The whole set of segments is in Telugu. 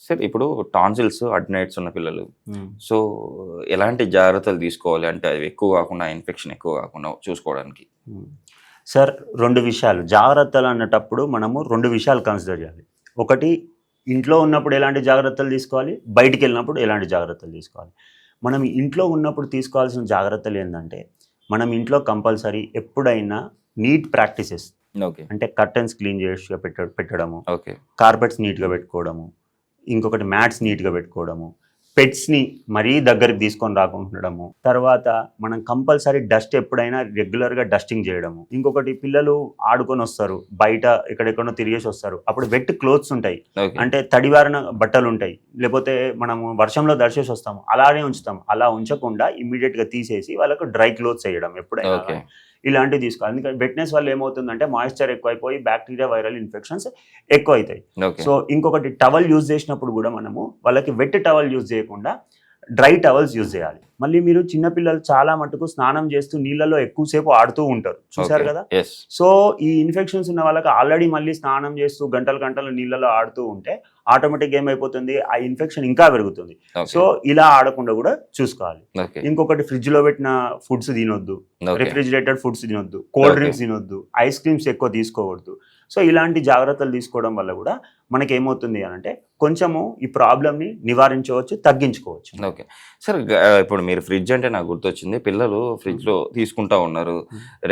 సార్ ఇప్పుడు టాన్సిల్స్ అడ్నైట్స్ ఉన్న పిల్లలు. సో ఎలాంటి జాగ్రత్తలు తీసుకోవాలి? అంటే అవి ఎక్కువ కాకుండా ఇన్ఫెక్షన్ ఎక్కువ కాకుండా చూసుకోవడానికి. సార్ రెండు విషయాలు. జాగ్రత్తలు అన్నటప్పుడు మనము రెండు విషయాలు కన్సిడర్ చేయాలి. ఒకటి ఇంట్లో ఉన్నప్పుడు ఎలాంటి జాగ్రత్తలు తీసుకోవాలి? బయటికి వెళ్ళినప్పుడు ఎలాంటి జాగ్రత్తలు తీసుకోవాలి? మనం ఇంట్లో ఉన్నప్పుడు తీసుకోవాల్సిన జాగ్రత్తలు ఏంటంటే మనం ఇంట్లో కంపల్సరీ ఎప్పుడైనా నీట్ ప్రాక్టీసెస్ ఓకే అంటే కర్టన్స్ క్లీన్ చేసి పెట్ట పెట్టడము. ఓకే కార్పెట్స్ నీట్గా పెట్టుకోవడము. ఇంకొకటి మ్యాట్స్ నీట్గా పెట్టుకోవడము పెట్స్ని మరీ దగ్గరికి తీసుకొని రాకుండడము తర్వాత మనం కంపల్సరీ డస్ట్ ఎప్పుడైనా రెగ్యులర్గా డస్టింగ్ చేయడము. ఇంకొకటి పిల్లలు ఆడుకొని వస్తారు బయట ఎక్కడెక్కడో తిరిగేసి వస్తారు. అప్పుడు వెట్ క్లోత్స్ ఉంటాయి. అంటే తడివారిన బట్టలు ఉంటాయి. లేకపోతే మనము వర్షంలో దర్శేసి వస్తాము అలానే ఉంచుతాం అలా ఉంచకుండా immediate గా తీసేసి వాళ్ళకు డ్రై క్లోత్స్ వేయడం ఎప్పుడైనా. ఇలాంటివి తీసుకోవాలి. ఎందుకంటే వెట్నెస్ వల్ల ఏమవుతుందంటే మాయిశ్చర్ ఎక్కువైపోయి బ్యాక్టీరియా వైరల్ ఇన్ఫెక్షన్స్ ఎక్కువ అవుతాయి సో ఇంకొకటి టవల్ యూజ్ చేసినప్పుడు కూడా మనము వాళ్ళకి వెట్ టవల్ యూజ్ చేయకుండా డ్రై టవల్స్ యూజ్ చేయాలి. మళ్ళీ మీరు చిన్నపిల్లలు చాలా మటుకు స్నానం చేస్తూ నీళ్ళలో ఎక్కువసేపు ఆడుతూ ఉంటారు. చూసారు కదా? సో ఈ ఇన్ఫెక్షన్స్ ఉన్న వాళ్ళకి ఆల్రెడీ మళ్ళీ స్నానం చేస్తూ గంటలు గంటలు నీళ్ళలో ఆడుతూ ఉంటే ఆటోమేటిక్ ఏమైపోతుంది? ఆ ఇన్ఫెక్షన్ ఇంకా పెరుగుతుంది. సో ఇలా ఆడకుండా కూడా చూసుకోవాలి. ఇంకొకటి ఫ్రిడ్జ్లో పెట్టిన ఫుడ్స్ తినొద్దు. రిఫ్రిజిరేటెడ్ ఫుడ్స్ తినొద్దు. కోల్డ్. డ్రింక్స్ తినొద్దు. ఐస్ క్రీమ్స్ ఎక్కువ తీసుకోకూడదు. సో ఇలాంటి జాగ్రత్తలు తీసుకోవడం వల్ల కూడా మనకి ఏమవుతుంది అని అంటే కొంచెము ఈ ప్రాబ్లమ్ని నివారించవచ్చు తగ్గించుకోవచ్చు. ఓకే. సార్ ఇప్పుడు మీరు ఫ్రిడ్జ్ అంటే నాకు గుర్తొచ్చింది పిల్లలు ఫ్రిడ్జ్లో తీసుకుంటా ఉన్నారు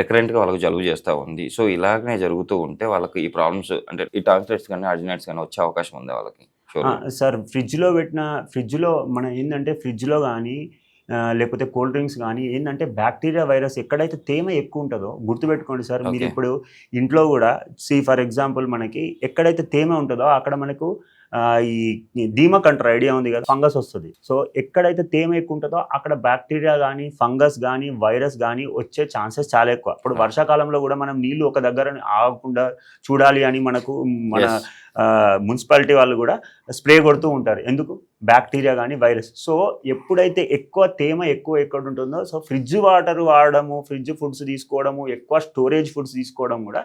రికరెంట్గా వాళ్ళకి జలుబు చేస్తా ఉంది. సో ఇలాగనే జరుగుతూ ఉంటే వాళ్ళకి ఈ ప్రాబ్లమ్స్ అంటే ఈ టాన్సిలైట్స్ కానీ అర్జినైట్స్ కానీ వచ్చే అవకాశం ఉంది వాళ్ళకి? సార్ ఫ్రిడ్జ్లో పెట్టిన ఫ్రిడ్జ్లో మన ఏంటంటే ఫ్రిడ్జ్లో కానీ లేకపోతే కూల్ డ్రింక్స్ కానీ ఏంటంటే బ్యాక్టీరియా వైరస్ ఎక్కడైతే తేమ ఎక్కువ ఉంటుందో గుర్తుపెట్టుకోండి సార్ మీరు. ఇప్పుడు ఇంట్లో కూడా సి ఫర్ ఎగ్జాంపుల్ మనకి ఎక్కడైతే తేమ ఉంటుందో అక్కడ మనకు ఈ దీమక్ అంటారు ఐడియా ఉంది కదా ఫంగస్ వస్తుంది. సో ఎక్కడైతే తేమ ఎక్కువ ఉంటుందో అక్కడ బ్యాక్టీరియా కానీ ఫంగస్ కానీ వైరస్ కానీ వచ్చే ఛాన్సెస్ చాలా ఎక్కువ. ఇప్పుడు. వర్షాకాలంలో కూడా మనం నీళ్ళు ఒక దగ్గర ఆగకుండా చూడాలి అని మనకు మన. మున్సిపాలిటీ వాళ్ళు కూడా స్ప్రే కొడుతూ ఉంటారు. ఎందుకు? బ్యాక్టీరియా కానీ వైరస్. సో ఎప్పుడైతే ఎక్కువ తేమ ఎక్కువ ఎక్కడ ఉంటుందో సో ఫ్రిడ్జ్ వాటర్ వాడడము ఫ్రిడ్జ్ ఫుడ్స్ తీసుకోవడము ఎక్కువ స్టోరేజ్ ఫుడ్స్ తీసుకోవడం కూడా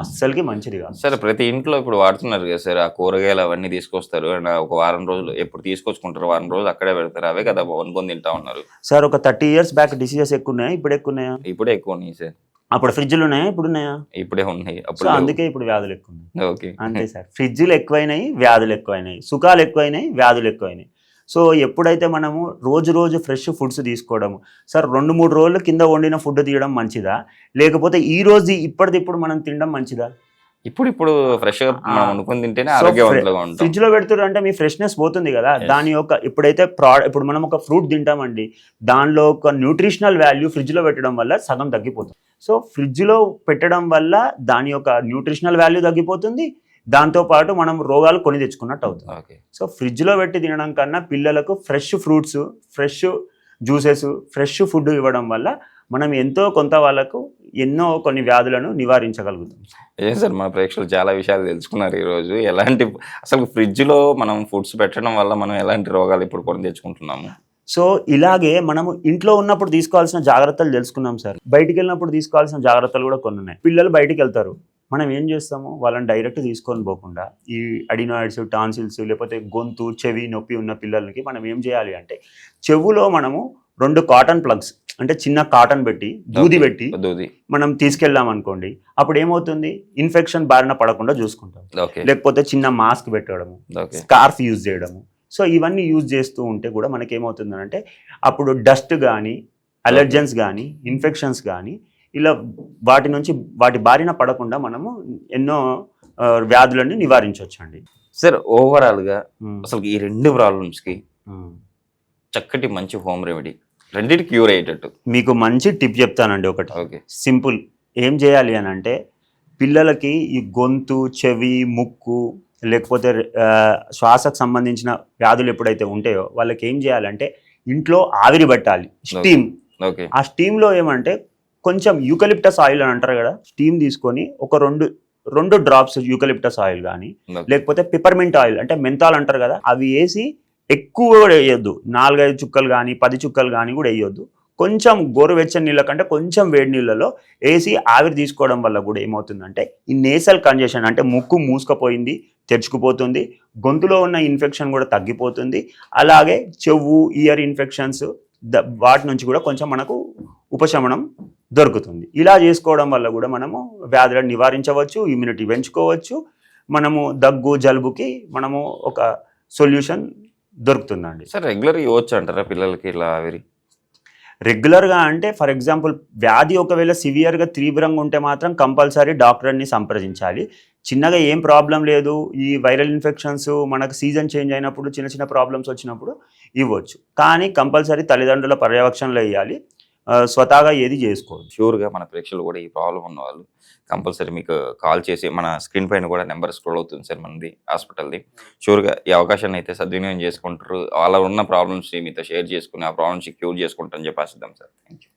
అస్సలకి మంచిది కాదు. సార్ ప్రతి ఇంట్లో ఇప్పుడు వాడుతున్నారు కదా సార్ ఆ కూరగాయలు అవన్నీ తీసుకొస్తారు. ఒక వారం రోజులు ఎప్పుడు తీసుకొచ్చుకుంటారు వారం రోజులు అక్కడే పెడతారు. అవే కదా వండుకొని తింటా ఉన్నారు. సార్ ఒక థర్టీ ఇయర్స్ బ్యాక్ డిసీజెస్ ఎక్కువ ఉన్నాయా ఇప్పుడు ఎక్కువ ఉన్నాయా ఇప్పుడే ఎక్కువ ఉన్నాయి సార్. అప్పుడు ఫ్రిడ్జ్లు ఉన్నాయా? ఇప్పుడు ఉన్నాయా? ఇప్పుడే ఉన్నాయి. అప్పుడు అందుకే ఇప్పుడు వ్యాధులు ఎక్కువ ఉన్నాయి ఓకే. అంతే సార్. ఫ్రిడ్జ్లు ఎక్కువైనాయి వ్యాధులు ఎక్కువైనాయి. సుఖాలు ఎక్కువైనాయి వ్యాధులు ఎక్కువైనాయి. సో ఎప్పుడైతే మనము రోజు రోజు ఫ్రెష్ ఫుడ్స్ తీసుకోవడము సార్ రెండు మూడు రోజులు కింద వండిన ఫుడ్ తీయడం మంచిదా? లేకపోతే ఈ రోజు ఇప్పటిదిప్పుడు మనం తినడం మంచిదా? ఇప్పుడు ఇప్పుడు ఫ్రెష్గా మనం ఆ. వండుకొని తింటేనే ఉంటాం. ఫ్రిడ్జ్లో పెడుతున్నారు అంటే మీ ఫ్రెష్నెస్ పోతుంది కదా. దాని యొక్క ఇప్పుడైతే ప్రా ఇప్పుడు మనం ఒక ఫ్రూట్ తింటామండి. దానిలో ఒక న్యూట్రిషనల్ వాల్యూ ఫ్రిడ్జ్లో పెట్టడం వల్ల సగం తగ్గిపోతుంది. సో ఫ్రిడ్జ్లో పెట్టడం వల్ల దాని యొక్క న్యూట్రిషనల్ వాల్యూ తగ్గిపోతుంది. దాంతో పాటు మనం రోగాలు కొని తెచ్చుకున్నట్టు అవుతుంది. సో ఫ్రిడ్జ్లో పెట్టి తినడం కన్నా పిల్లలకు fresh fruits fresh juices fresh food ఇవ్వడం వల్ల మనం ఎంతో కొంత వాళ్ళకు ఎన్నో కొన్ని వ్యాధులను నివారించగలుగుతాం. ఏం సార్ మన ప్రేక్షకులు చాలా విషయాలు తెలుసుకున్నారు ఈ రోజు ఎలాంటి అసలు ఫ్రిడ్జ్లో మనం ఫుడ్స్ పెట్టడం వల్ల మనం ఎలాంటి రోగాలు ఇప్పుడు కొని తెచ్చుకుంటున్నాము? సో ఇలాగే మనము ఇంట్లో ఉన్నప్పుడు తీసుకోవాల్సిన జాగ్రత్తలు తెలుసుకున్నాం సార్. బయటికి వెళ్ళినప్పుడు తీసుకోవాల్సిన జాగ్రత్తలు కూడా కొన్ని ఉన్నాయి. పిల్లలు బయటికి వెళ్తారు. మనం ఏం చేస్తాము? వాళ్ళని డైరెక్ట్ తీసుకొని పోకుండా ఈ అడినాయిడ్స్ టాన్సిల్స్ లేకపోతే గొంతు చెవి నొప్పి ఉన్న పిల్లలకి మనం ఏం చేయాలి అంటే చెవులో మనము రెండు కాటన్ ప్లగ్స్ అంటే చిన్న కాటన్ పెట్టి దూది. పెట్టి మనం తీసుకెళ్ళాం అనుకోండి అప్పుడు ఏమవుతుంది? ఇన్ఫెక్షన్ బారిన పడకుండా చూసుకుంటాం. లేకపోతే చిన్న మాస్క్ పెట్టడము స్కార్ఫ్ యూజ్ చేయడము. సో ఇవన్నీ యూజ్ చేస్తూ ఉంటే కూడా మనకి ఏమవుతుందంటే అప్పుడు డస్ట్ కానీ అలర్జెన్స్ కానీ ఇన్ఫెక్షన్స్ కానీ ఇలా వాటి నుంచి వాటి బారిన పడకుండా మనము ఎన్నో వ్యాధులను నివారించవచ్చు అండి సార్ ఓవరాల్గా అసలు ఈ రెండు ప్రాబ్లమ్స్కి చక్కటి మంచి హోమ్ రెమెడీ. రెండింటి క్యూర్ అయ్యేటట్టు. మీకు మంచి టిప్ చెప్తానండి ఒకటి. ఓకే. సింపుల్. ఏం చేయాలి అని అంటే పిల్లలకి ఈ గొంతు చెవి ముక్కు లేకపోతే శ్వాసకు సంబంధించిన వ్యాధులు ఎప్పుడైతే ఉంటాయో వాళ్ళకి ఏం చేయాలంటే ఇంట్లో ఆవిరి పట్టాలి. స్టీమ్. ఓకే. ఆ స్టీమ్లో ఏమంటే కొంచెం యూకలిప్టస్ ఆయిల్ అని అంటారు కదా స్టీమ్ తీసుకొని ఒక రెండు రెండు డ్రాప్స్ యూకలిప్టస్ ఆయిల్ కానీ లేకపోతే పిపర్మెంట్ ఆయిల్ అంటే మెంతాల్ అంటారు కదా అవి వేసి ఎక్కువ కూడా వేయొద్దు. నాలుగైదు చుక్కలు కానీ పది చుక్కలు కానీ కూడా వేయొద్దు. కొంచెం గోరువెచ్చని నీళ్ళ కంటే కొంచెం వేడి నీళ్ళలో వేసి ఆవిరి తీసుకోవడం వల్ల కూడా ఏమవుతుందంటే ఈ నేసల్ కంజెషన్ అంటే ముక్కు మూసుకుపోయింది తెరుచుకుపోతుంది గొంతులో ఉన్న ఇన్ఫెక్షన్ కూడా తగ్గిపోతుంది. అలాగే చెవు ఇయర్ ఇన్ఫెక్షన్స్ ద- వాటి నుంచి కూడా కొంచెం మనకు ఉపశమనం దొరుకుతుంది. ఇలా చేసుకోవడం వల్ల కూడా మనము వ్యాధులను నివారించవచ్చు ఇమ్యూనిటీ పెంచుకోవచ్చు. మనము దగ్గు జలుబుకి మనము ఒక సొల్యూషన్ దొరుకుతుందండి. సార్ రెగ్యులర్ ఇవ్వచ్చు అంటారా పిల్లలకి ఇలా ఆవిరి? రెగ్యులర్గా అంటే ఫర్ ఎగ్జాంపుల్ వ్యాధి ఒకవేళ సివియర్గా తీవ్రంగా ఉంటే మాత్రం కంపల్సరీ డాక్టర్ని సంప్రదించాలి. చిన్నగా ఏం ప్రాబ్లం లేదు. ఈ వైరల్ ఇన్ఫెక్షన్స్ మనకు సీజన్ చేంజ్ అయినప్పుడు చిన్న చిన్న ప్రాబ్లమ్స్ వచ్చినప్పుడు ఇవ్వచ్చు. కానీ కంపల్సరీ తల్లిదండ్రుల పర్యవేక్షణలో వేయాలి ఆ, స్వతహాగా ఏది చేసుకోవచ్చు ష్యూర్గా మన ప్రేక్షకులు కూడా ఈ ప్రాబ్లం ఉన్న వాళ్ళు కంపల్సరీ మీకు కాల్ చేసి మన స్క్రీన్ పైన కూడా నెంబర్ స్క్రోల్ అవుతుంది సార్ మనది హాస్పిటల్ది. షూర్గా ఈ అవకాశాన్ని అయితే సద్వినియోగం చేసుకుంటారు. అలా ఉన్న ప్రాబ్లమ్స్ మీతో షేర్ చేసుకుని ఆ ప్రాబ్లమ్స్ క్యూర్ చేసుకుంటారని చెప్పేసిద్దాం సార్. Thank you